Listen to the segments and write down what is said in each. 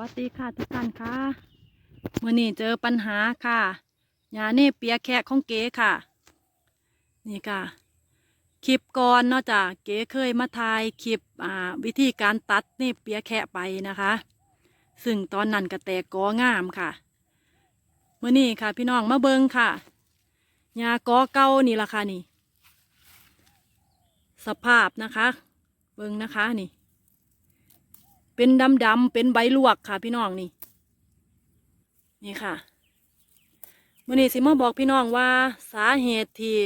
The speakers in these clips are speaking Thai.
วัสดีค่ะทุกท่านค่ะเมื่อนี้เจอปัญหาค่ะยาเน่เปียแคะของเก๋ค่ะ นี่ค่ะ คลิปก่อนนอกจากเก๋เคยมาถ่ายคลิปอ่าวิธีการตัดเน่เปียแคะไปนะคะ ซึ่งตอนนั้นก็แตกกองามค่ะเมื่อนี้ค่ะ พี่น้องมาเบิงค่ะยากอเก่านี่ละค่ะนี่ สภาพนะคะ เบิงนะคะนี่ เป็นดำดำๆเป็นใบลวกค่ะ พี่น้องนี่ นี่ค่ะมื่อนี้สิมาบอกพี่น้องว่าสาเหตุที่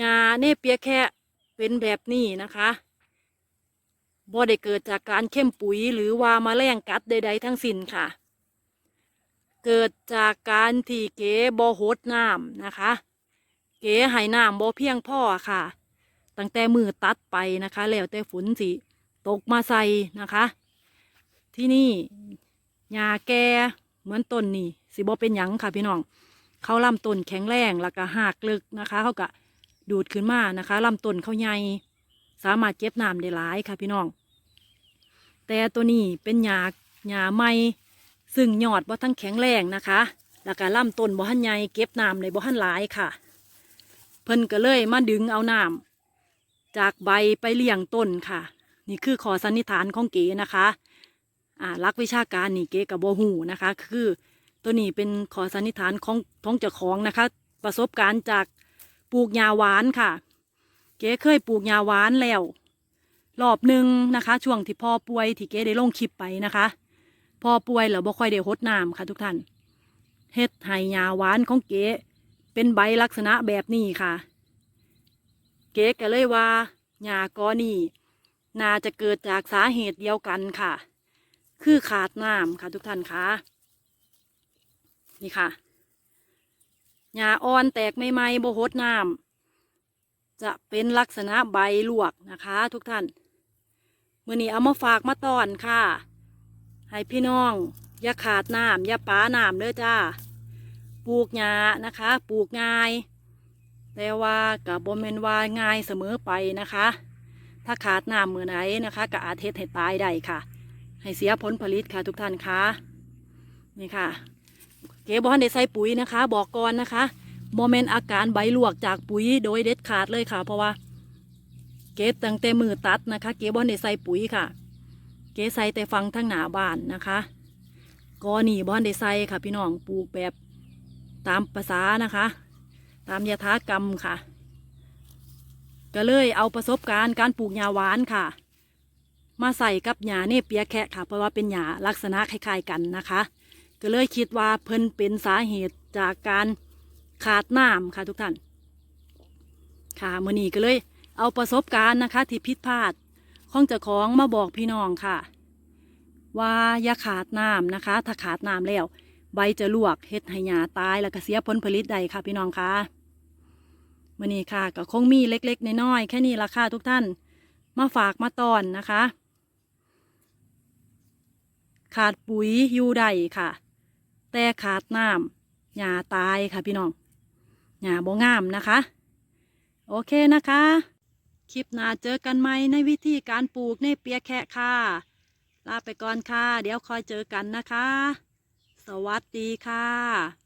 ยาเนเปียแค่เป็นแบบนี้นะคะบ่ได้เกิดจากการเข้มปุ๋ยหรือว่ามาแรงกัดใด ๆ ทั้งสิ้นค่ะ เกิดจากการที่เก๋บ่โหดน้ำนะคะ เก๋ให้น้ำบ่เพียงพ่อค่ะ ตั้งแต่มือตัดไปนะคะ แล้วแต่ฝนสิ ตกมาใส่นะคะ ที่นี่หญ้าแก่เหมือนต้นนี่สิบ่เป็นหยังค่ะพี่น้องเขาลำต้นแข็งแรงแล้วก็หากลึกนะคะ เขาก็ดูดขึ้นมานะคะลำต้นเขาใหญ่สามารถเก็บน้ำได้หลายค่ะพี่น้อง แต่ตัวนี้เป็นหญ้าหญ้าใหม่ซึ่งยอดบ่ทั้งแข็งแรงนะคะ แล้วก็ลำต้นบ่ทันใหญ่เก็บน้ำในบ่ทันหลายค่ะ เพิ่นก็เลยมาดึงเอาน้ำจากใบไปเลี้ยงต้นค่ะ นี่คือขอสันนิษฐานของเก๋นะคะอ่าลักวิชาการนี่เก๋กับโบหูนะคะ คือตัวนี้เป็นขอสันนิษฐานของท้องเจ้าของนะคะ ประสบการณ์จากปลูกยาหวานค่ะ เก๋เคยปลูกยาหวานแล้วรอบหนึ่งนะคะ ช่วงที่พ่อป่วยที่เก๋ได้ลงคลิปไปนะคะพ่อป่วยแล้วบ่ค่อยได้หดน้ำค่ะทุกท่านเฮ็ดให้ยาหวานของเก๋เป็นใบลักษณะแบบนี้ค่ะ เก๋ก็เลยว่าหญ้ากอนี่ น่าจะเกิดจากสาเหตุเดียวกันค่ะ คือขาดน้ำค่ะทุกท่านคะนี่ค่ะหญ้าอ่อนแตกใหม่ๆโบหดน้ำจะเป็นลักษณะใบลวกนะคะ ทุกท่านเมื่อนี้เอามาฝากมาตอนค่ะ ให้พี่น้อง อย่าขาดน้ำอย่าป้าน้ำเด้อจ้า ปลูกหญ้านะคะ ปลูกง่าย แต่ว่ากับบมเมนว่าง่ายเสมอไปนะคะ ถ้าขาดน้ำเมื่อไหนนะคะก็อาจเทศให้ตายได้ค่ะ ให้เสียผลผลิตค่ะทุกท่านคะนี่ค่ะ เก๋บอนได้ใส่ปุ๋ยนะคะ บอกก่อนนะคะโมเมนต์อาการใบลวกจากปุ๋ยโดยเด็ดขาดเลยค่ะ เพราะว่า เก๋ตั้งแต่มือตัดนะคะ เก๋บอนได้ใส่ปุ๋ยค่ะ เก๋ใส่แต่ฟังทั้งหนาบ้านนะคะกอนี่บอนได้ใส่ค่ะ พี่น้องปลูกแบบตามภาษานะคะ ตามยถากรรมค่ะ ก็เลยเอาประสบการณ์การปลูกหญ้าหวานค่ะ มาใส่กับหญ้าเนเปียแคะค่ะ เพราะว่าเป็นหญ้าลักษณะคล้ายๆกันนะคะ ก็เลยคิดว่าเพิ่นเป็นสาเหตุจากการขาดน้ำค่ะทุกท่าน ค่ะมื่อนี้ก็เลยเอาประสบการณ์นะคะ ที่ผิดพลาดของเจ้าของมาบอกพี่น้องค่ะ ว่าอย่าขาดน้ำนะคะ ถ้าขาดน้ำแล้ว ใบจะลวกเฮ็ดให้หญ้าตายแล้วก็เสียผลผลิตได้ค่ะพี่น้องค่ะ มื่อนี้ค่ะก็คงมีเล็กๆน้อยๆแค่นี้ละค่ะทุกท่าน มาฝากมาตอนนะคะ ขาดปุ๋ยอยู่ไดค่ะ แต่ขาดน้ำหญ้าตายค่ะพี่น้องหญ้าบ่งามนะคะ โอเคนะคะ คลิปหน้าเจอกันไหมในวิธีการปลูกในเปียแคะค่ะ ลาไปก่อนค่ะ เดี๋ยวคอยเจอกันนะคะ สวัสดีค่ะ